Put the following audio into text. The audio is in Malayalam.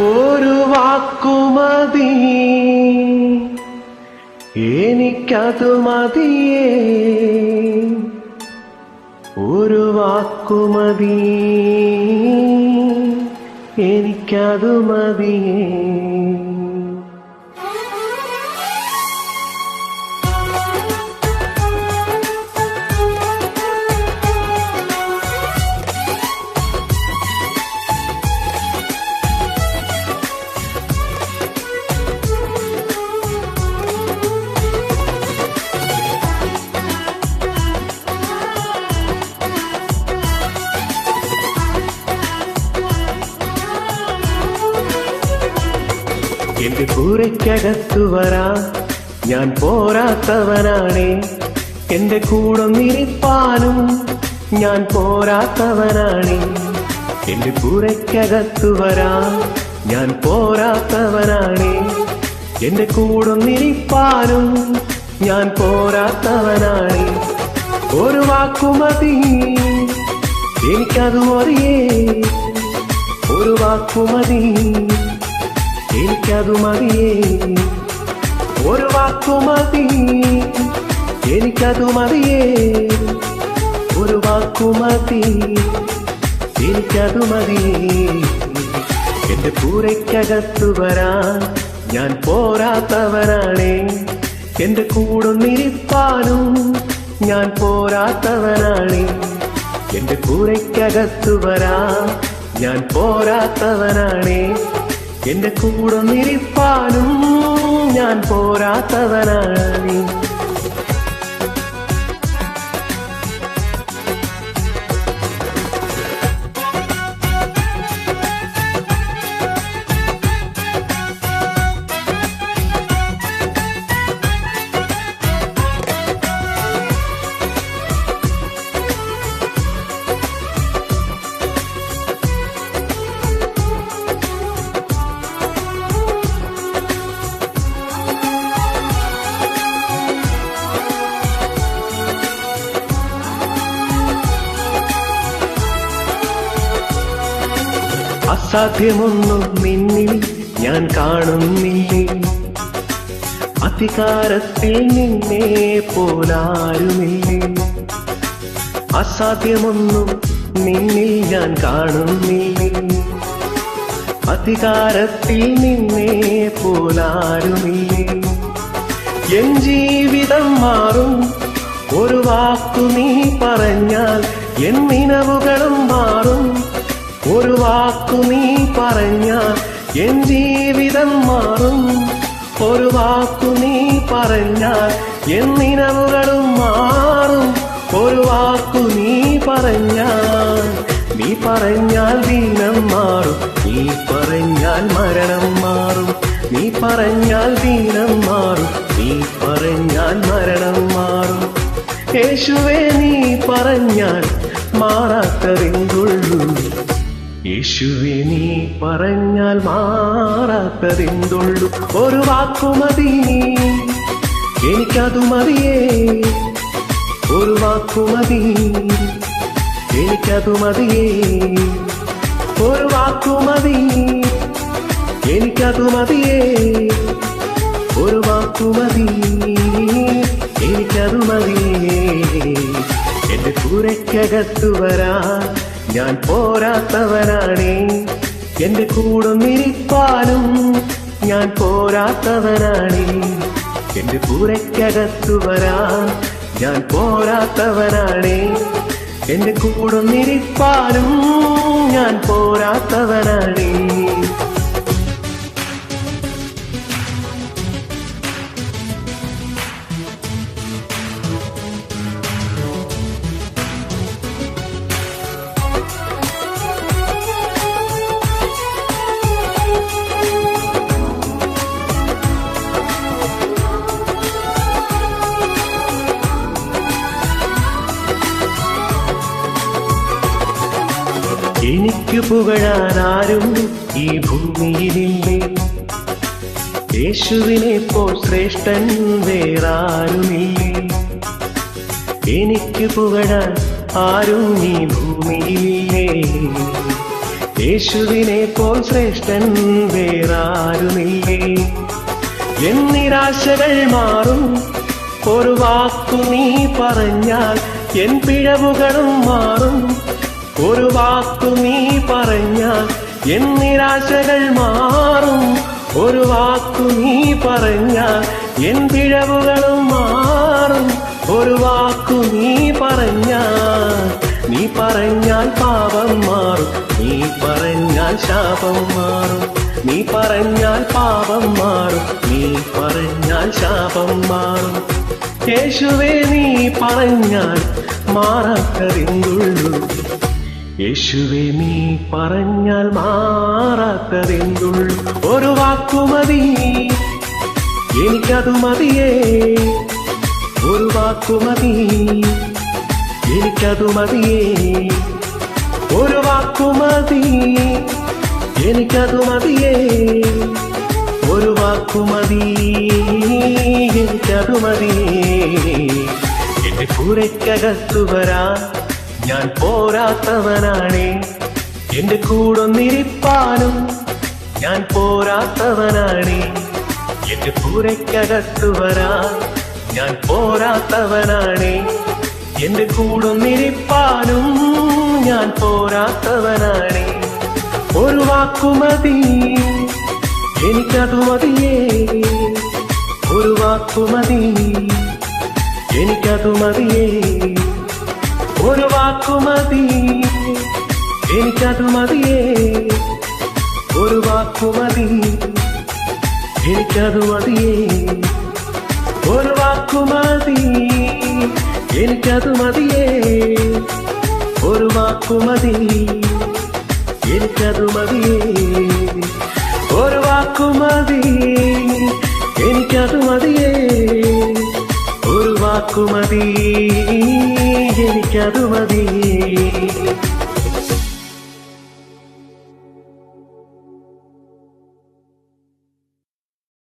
ഒരു വാക്കുമതി. എനിക്കതു മതിയേ. ഒരു വാക്കുമതി. എനിക്കതു മതിയേ. എന്റെ കൂരയ്ക്കകത്തു വരാ. ഞാൻ പോരാത്തവനാണേ. എന്റെ കൂടൊന്നിരിപ്പാനും ഞാൻ പോരാത്തവനാണേ. എന്റെ കൂരയ്ക്കകത്തു വരാ. ഞാൻ പോരാത്തവനാണേ. എന്റെ കൂടൊന്നിരിപ്പാനും ഞാൻ പോരാത്തവനാണേ. ഒരു വാക്കുമതി. എനിക്കത് അറിയേ. ഒരു വാക്കുമതി. എനിക്കതു മതിയേ ഒരു വാക്കു മതി എനിക്കതു മതിയേ ഒരു വാക്കു മതി എനിക്കതു മതിയേ എന്റെ പൂരയ്ക്കകത്തു വരാൻ ഞാൻ പോരാത്തവനാണേ. എന്റെ കൂടൊന്നിരിപ്പാനും ഞാൻ പോരാത്തവനാണേ. എന്റെ കൂരയ്ക്കകത്തു വരാൻ ഞാൻ പോരാത്തവനാണേ. എന്റെ കൂടെ നിരിപ്പാനും ഞാൻ പോരാത്തവനാണേ അസാധ്യമൊന്നും നിന്നിൽ ഞാൻ കാണുന്നില്ലേ? അധികാരത്തിൽ നിന്നെ പോലാരുമില്ലേ? അസാധ്യമൊന്നും നിന്നിൽ ഞാൻ കാണുന്നില്ലേ? അധികാരത്തിൽ നിന്നെ പോലാരുമില്ലേ? എൻ ജീവിതം മാറും ഒരു വാക്കു നീ പറഞ്ഞാൽ എൻ നിലവുകളും മാറും. ഒരു വാക്കു നീ പറഞ്ഞ എൻ ജീവിതം മാറും. ഒരു വാക്കു നീ പറഞ്ഞ എൻ മാറും. ഒരു വാക്കു നീ പറഞ്ഞ നീ പറഞ്ഞാൽ ദീനം മാറും. നീ പറഞ്ഞാൽ മരണം മാറും. നീ പറഞ്ഞാൽ ദീനം മാറും. നീ പറഞ്ഞാൽ മരണം മാറും. യേശുവേ നീ പറഞ്ഞാൽ മാറാത്തതെന്തുള്ളൂ? യേശുവേ നീ പറഞ്ഞാൽ മാറാത്തതെന്തുള്ളു? ഒരു വാക്കുമതി എനിക്കതു മതിയേ. ഒരു വാക്കുമതി എനിക്കതു മതിയേ. ഒരു വാക്കുമതി എനിക്കതു മതിയേ. ഒരു വാക്കുമതി എനിക്കതു മതിയേ. എന്റെ കൂരയ്ക്കകത്തു വരാ ഞാൻ പോരാത്തവനാണേ. എന്റെ കൂടൊന്നിരിപ്പാനും ഞാൻ പോരാത്തവനാണേ. എന്റെ കൂരയ്ക്കകത്തു വരാ ഞാൻ പോരാത്തവനാണേ. എന്റെ കൂടൊന്നിരിപ്പാനും ഞാൻ പോരാത്തവനാണേ. എനിക്ക് പുകഴാനാരും ഈ ഭൂമിയിലില്ലേ? യേശുവിനെ പോൽ ശ്രേഷ്ഠൻ വേറാരുമില്ലേ? എനിക്ക് പുകഴാൻ ആരും ഈ ഭൂമിയിലില്ലേ? യേശുവിനെ പോൽ ശ്രേഷ്ഠൻ വേറാരുമില്ലേ? എന്നിരാശകൾ നിരാശകൾ മാറും. ഒരു വാക്കു നീ പറഞ്ഞാൽ എൻ പിഴവുകളും മാറും. വാക്കു നീ പറഞ്ഞാൽ എൻ നിരാശകൾ മാറും. ഒരു വാക്കു നീ പറഞ്ഞാൽ എൻ പിഴവുകളും മാറും. ഒരു വാക്കു നീ പറഞ്ഞാൽ നീ പറഞ്ഞാൽ പാപം മാറും. നീ പറഞ്ഞാൽ ശാപം മാറും. നീ പറഞ്ഞാൽ പാപം മാറും. നീ പറഞ്ഞാൽ ശാപം മാറും. യേശുവേ നീ പറഞ്ഞാൽ മാറാത്തതെന്തുള്ളൂ യേശുവേ നീ പറഞ്ഞാൽ മാറാത്തതെന്തുൾ? ഒരു വാക്കുമതി എനിക്കതു മതിയേ. ഒരു വാക്കുമതി എനിക്കതു മതിയേ. ഒരു വാക്കുമതി എനിക്കതു മതിയേ. ഒരു വാക്കുമതി എനിക്കതു മതിയേ. എന്റെ കൂരയ്ക്കകത്തു വരാൻ ഞാൻ പോരാത്തവനാണേ. എന്റെ കൂടൊന്നിരിപ്പാനും ഞാൻ പോരാത്തവനാണേ. എന്റെ പൂരയ്ക്കകത്തു വരാൻ ഞാൻ പോരാത്തവനാണേ. എന്റെ കൂടൊന്നിരിപ്പാനും ഞാൻ പോരാത്തവനാണേ. ഒരു വാക്കുമതി എനിക്കതു മതിയേ. ഒരു വാക്കുമതി എനിക്കതു മതിയേ. ഒരു വാക്കുമതി എനിക്കതു മതിയേ. ഒരു വാക്കുമതി എനിക്കതു മതിയേ. ഒരു വാക്കുമതി എനിക്കതു മതിയേ. ഒരു വാക്കുമതി എനിക്കതു മതിയേ. ഒരു വാക്കുമതി എനിക്കതു മതിയേ. വാക്കുമതി. എനിക്കതു മതിയേ